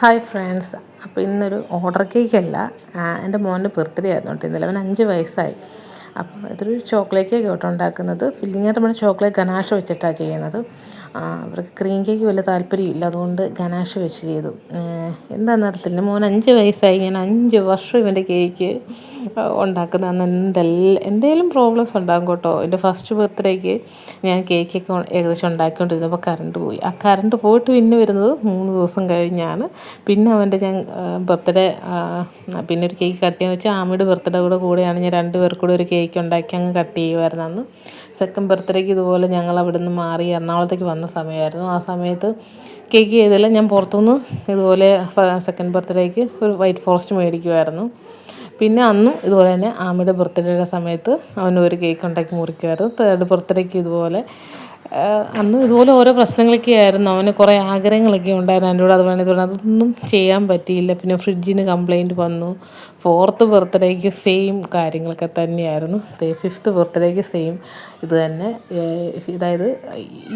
Hi friends. അപ്പോൾ ഇന്നൊരു order കേക്കല്ല. എന്റെ മോന്റെ ബർത്ത്ഡേ ആയിരുന്നു കേട്ടോ. ഇന്നലെ അവൻ അഞ്ച് വയസ്സായി. അപ്പോൾ ഇതൊരു ചോക്ലേറ്റ് കേക്ക് കേട്ടോ ഉണ്ടാക്കുന്നത്. ഫില്ലിങ്ങായിട്ട് നമ്മൾ ചോക്ലേറ്റ് ഗനാഷ വെച്ചിട്ടാണ് ചെയ്യുന്നത്. അവർക്ക് ക്രീം കേക്ക് വലിയ താല്പര്യമില്ല അതുകൊണ്ട് ഗനാഷ വെച്ച് ചെയ്തു. എന്താണെന്ന് അറിയത്തില്ല മോൻ അഞ്ച് വയസ്സായി. ഞാൻ അഞ്ച് വർഷം ഇവന്റെ കേക്ക് ഉണ്ടാക്കുന്ന അന്ന് എന്തെല്ലാം എന്തെങ്കിലും പ്രോബ്ലംസ് ഉണ്ടാകും കേട്ടോ. എന്റെ ഫസ്റ്റ് ബർത്ത്ഡേക്ക് ഞാൻ കേക്കൊക്കെ ഏകദേശം ഉണ്ടാക്കിക്കൊണ്ടിരുന്നപ്പോൾ കറണ്ട് പോയി. ആ കറണ്ട് പോയിട്ട് പിന്നെ വരുന്നത് മൂന്ന് ദിവസം കഴിഞ്ഞാണ്. പിന്നെ അവന്റെ ഞാൻ ബർത്ത്ഡേ പിന്നെ ഒരു കേക്ക് കട്ട് ചെയ്യാന്ന് വെച്ചാൽ ആമയുടെ ബർത്ത്ഡേ കൂടെ കൂടെയാണ് ഞാൻ രണ്ട് പേർക്കൂടെ ഒരു കേക്ക് ഉണ്ടാക്കി അങ്ങ് കട്ട് ചെയ്യുമായിരുന്നു അന്ന്. സെക്കൻഡ് ബർത്ത്ഡേക്ക് ഇതുപോലെ ഞങ്ങൾ അവിടെ നിന്ന് മാറി എറണാകുളത്തേക്ക് വന്ന സമയമായിരുന്നു. ആ സമയത്ത് കേക്ക് ചെയ്തില്ല ഞാൻ പുറത്തുനിന്ന് ഇതുപോലെ സെക്കൻഡ് ബർത്ത്ഡേക്ക് ഒരു വൈറ്റ് ഫോറസ്റ്റ് മേടിക്കുമായിരുന്നു പിന്നെ അന്നും ഇതുപോലെ തന്നെ ആമയുടെ ബർത്ത്ഡേയുടെ സമയത്ത് അവന് ഒരു കേക്ക് ഉണ്ടാക്കി മുറിക്കുമായിരുന്നു. തേർഡ് ബർത്ത്ഡേക്ക് ഇതുപോലെ അന്ന് ഇതുപോലെ ഓരോ പ്രശ്നങ്ങളൊക്കെ ആയിരുന്നു. അവന് കുറേ ആഗ്രഹങ്ങളൊക്കെ ഉണ്ടായിരുന്നു എന്റെ കൂടെ. അത് വേണം ഇത് വേണം അതൊന്നും ചെയ്യാൻ പറ്റിയില്ല. പിന്നെ ഫ്രിഡ്ജിന് കംപ്ലൈന്റ് വന്നു. ഫോർത്ത് ബർത്ത്ഡേക്ക് സെയിം കാര്യങ്ങളൊക്കെ തന്നെയായിരുന്നു. ഫിഫ്ത്ത് ബർത്ത്ഡേക്ക് സെയിം ഇത് തന്നെ. അതായത്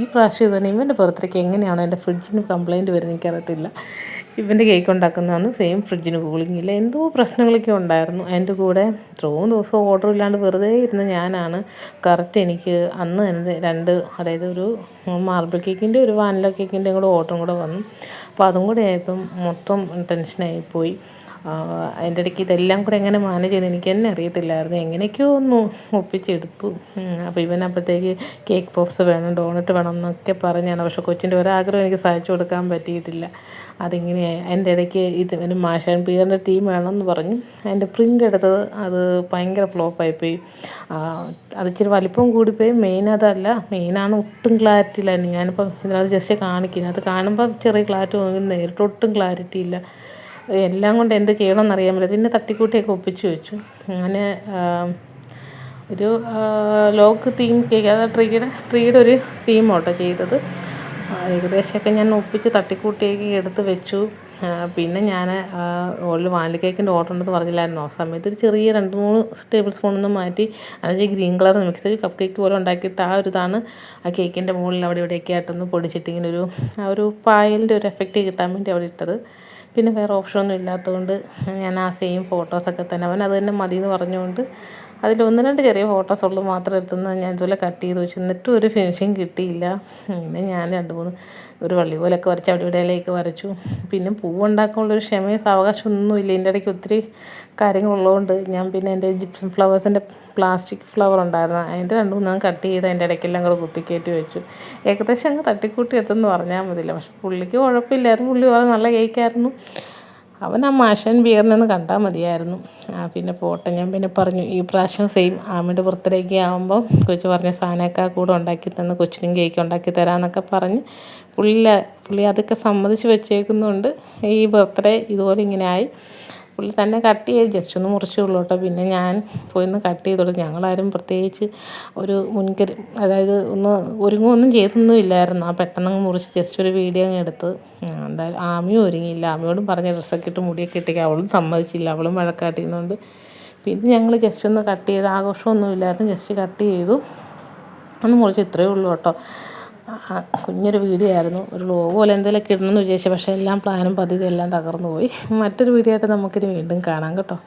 ഈ പ്രാവശ്യം ഇത് തന്നെ ഇവന്റെ ബർത്ത്ഡേക്ക് എങ്ങനെയാണ് എന്റെ ഫ്രിഡ്ജിന് കംപ്ലൈന്റ് വരുന്നത് എനിക്കറിയത്തില്ല. ഇവന്റെ കേക്ക് ഉണ്ടാക്കുന്നതാണ് സെയിം ഫ്രിഡ്ജിന് കൂളിംഗ് ഇല്ല. എന്തോ പ്രശ്നങ്ങളൊക്കെ ഉണ്ടായിരുന്നു. അതിന്റെ കൂടെ ഇത്രയും ദിവസം ഓർഡർ ഇല്ലാണ്ട് വെറുതെ ഇരുന്ന ഞാനാണ്. കറക്റ്റ് എനിക്ക് അന്ന് തന്നെ രണ്ട് അതായത് ഒരു മാർബിൾ കേക്കിന്റെ ഒരു വാനില കേക്കിന്റെ കൂടെ ഓർഡറും കൂടെ വന്നു. അപ്പോൾ അതും കൂടെ ആയപ്പം മൊത്തം ടെൻഷനായിപ്പോയി അതിന്റെ ഇടയ്ക്ക് ഇതെല്ലാം കൂടെ എങ്ങനെ മാനേജ് ചെയ്യുന്നത് എനിക്ക് തന്നെ അറിയത്തില്ലായിരുന്നു. എങ്ങനെയൊക്കെയോ ഒന്ന് ഒപ്പിച്ചെടുത്തു. അപ്പോൾ ഇവൻ അപ്പോഴത്തേക്ക് കേക്ക് പോപ്സ് വേണം ഡോണറ്റ് വേണം എന്നൊക്കെ പറഞ്ഞാണ് പക്ഷേ കൊച്ചിന്റെ ഒരാഗ്രഹം എനിക്ക് സാധിച്ചു കൊടുക്കാൻ പറ്റിയിട്ടില്ല. അതിങ്ങനെയായി അതിന്റെ ഇടയ്ക്ക് ഇത് മാഷൻ പിയറിന്റെ വേണം എന്ന് പറഞ്ഞു. അതിന്റെ പ്രിന്റ് എടുത്തത് അത് ഭയങ്കര ഫ്ലോപ്പായിപ്പോയി അത് ഇച്ചിരി വലിപ്പം കൂടിപ്പോയി. മെയിൻ അതല്ല മെയിനാണ് ഒട്ടും ക്ലാരിറ്റി ഇല്ലായിരുന്നു. ഞാനിപ്പോൾ ഇതിനകത്ത് ജസ്റ്റ് കാണിക്കുന്നത് അത് കാണുമ്പോൾ ചെറിയ ക്ലാരിറ്റി നേരിട്ട് ഒട്ടും ക്ലാരിറ്റി ഇല്ല. എല്ലാം കൊണ്ട് എന്ത് ചെയ്യണമെന്ന് അറിയാൻ പറ്റില്ല. പിന്നെ തട്ടിക്കൂട്ടിയൊക്കെ ഒപ്പിച്ച് വെച്ചു. അങ്ങനെ ഒരു ലോക്ക് തീം കേക്ക് അതായത് ട്രീയുടെ ട്രീയുടെ ഒരു തീമോട്ടോ ചെയ്തത്. ഏകദേശമൊക്കെ ഞാൻ ഒപ്പിച്ച് തട്ടിക്കൂട്ടിയൊക്കെ എടുത്ത് വെച്ചു. പിന്നെ ഞാൻ ഓൾഡ് വാനില കേക്കിന്റെ ഓർഡർ ഉണ്ടെന്ന് പറഞ്ഞില്ലായിരുന്നു? ആ സമയത്ത് ഒരു ചെറിയ രണ്ട് മൂന്ന് ടേബിൾ സ്പൂണൊന്നും മാറ്റി അത് ഗ്രീൻ കളർ മിക്സ് ചെയ്ത് കപ്പ് കേക്ക് പോലെ ഉണ്ടാക്കിയിട്ട് ആ ഒരു ഇതാണ് ആ കേക്കിന്റെ മുകളിൽ അവിടെ ഇവിടെയൊക്കെ ആയിട്ടൊന്ന് പൊടിച്ചിട്ട് ഇങ്ങനെ ഒരു ആ ഒരു പായലിന്റെ ഒരു എഫക്റ്റ് കിട്ടാൻ വേണ്ടി അവിടെ ഇട്ടത്. പിന്നെ വേറെ ഓപ്ഷനൊന്നും ഇല്ലാത്തതുകൊണ്ട് ഞാൻ ആ സെയിം ഫോട്ടോസൊക്കെ തന്നെ. അവൻ അത് തന്നെ മതി എന്ന് പറഞ്ഞുകൊണ്ട് അതിൽ ഒന്ന് രണ്ട് ചെറിയ ഫോട്ടോസ് ഉള്ളത് മാത്രം എടുത്തുനിന്ന് ഞാൻ ഇതുപോലെ കട്ട് ചെയ്ത് വെച്ചു. എന്നിട്ടും ഒരു ഫിനിഷിങ് കിട്ടിയില്ല. പിന്നെ ഞാൻ രണ്ട് മൂന്ന് ഒരു വള്ളി പോലെയൊക്കെ വരച്ച് അവിടെ ഇവിടെയിലേക്ക് വരച്ചു. പിന്നെ പൂവുണ്ടാക്കാനുള്ളൊരു ക്ഷമയും സാവകാശം ഒന്നുമില്ല ഇതിന്റെ ഇടയ്ക്ക് ഒത്തിരി കാര്യങ്ങളുള്ളതുകൊണ്ട് ഞാൻ പിന്നെ എന്റെ ജിപ്സം ഫ്ലവേഴ്സിന്റെ പ്ലാസ്റ്റിക് ഫ്ലവർ ഉണ്ടായിരുന്നു. അതിന്റെ രണ്ട് മൂന്നെണ്ണം കട്ട് ചെയ്ത് അതിന്റെ ഇടയ്ക്കെല്ലാം കൂടെ കുത്തിക്കയറ്റി വെച്ചു. ഏകദേശം അങ്ങ് തട്ടിക്കൂട്ടി എടുത്തെന്ന് പറഞ്ഞാൽ മതിയില്ല. പക്ഷെ പുള്ളിക്ക് കുഴപ്പമില്ലായിരുന്നു. പുള്ളി പറഞ്ഞ നല്ല കേക്കായിരുന്നു അവൻ ആ മാഷൻ ബിയറിനൊന്ന് കണ്ടാൽ മതിയായിരുന്നു. ആ പിന്നെ പോട്ടെ ഞാൻ പിന്നെ പറഞ്ഞു ഈ പ്രാവശ്യം സെയിം ആമിന്റെ ബർത്ത്ഡേക്ക് ആകുമ്പോൾ കൊച്ചു പറഞ്ഞ സാധനമൊക്കെ കൂടെ ഉണ്ടാക്കി തന്ന് കൊച്ചിനും കേക്ക് ഉണ്ടാക്കി തരാമെന്നൊക്കെ പറഞ്ഞ് പുള്ളി പുള്ളി അതൊക്കെ സമ്മതിച്ച് വെച്ചേക്കുന്നുണ്ട്. ഈ ബർത്ത്ഡേ ഇതുപോലെ ഇങ്ങനെ ആയി. പുള്ളി തന്നെ കട്ട് ചെയ്ത് ജസ്റ്റ് ഒന്ന് മുറിച്ചുള്ളൂ കേട്ടോ. പിന്നെ ഞാൻ പോയിന്ന് കട്ട് ചെയ്ത് കൊടുത്തു ഞങ്ങളാരും പ്രത്യേകിച്ച് ഒരു മുൻകരു അതായത് ഒന്ന് ഒരുങ്ങുമൊന്നും ചെയ്തൊന്നും ഇല്ലായിരുന്നു. ആ പെട്ടെന്നങ്ങ് മുറിച്ച് ജസ്റ്റ് ഒരു വീഡിയോ അങ്ങ് എടുത്ത് എന്തായാലും ആമിയും ഒരുങ്ങിയില്ല. ആമിയോടും പറഞ്ഞ ഡ്രസ്സൊക്കെ ഇട്ട് മുടിയൊക്കെ ഇട്ടേക്ക്. അവളും സമ്മതിച്ചില്ല. അവളും വഴക്കാട്ടിയിരുന്നുകൊണ്ട് പിന്നെ ഞങ്ങൾ ജസ്റ്റ് ഒന്ന് കട്ട് ചെയ്ത് ആഘോഷമൊന്നുമില്ലായിരുന്നു ജസ്റ്റ് കട്ട് ചെയ്തു. ഒന്ന് മുറിച്ച് ഇത്രയേ ഉള്ളൂ കേട്ടോ. കുഞ്ഞൊരു വീഡിയോ ആയിരുന്നു ഒരു ലോഗോ പോലെ എന്തെങ്കിലുമൊക്കെ ഇടണമെന്ന് വിചാരിച്ചു. പക്ഷേ എല്ലാം പ്ലാനും പദ്ധതിയും എല്ലാം തകർന്നു പോയി മറ്റൊരു വീഡിയോ ആയിട്ട് നമുക്കിനി വീണ്ടും കാണാം കേട്ടോ.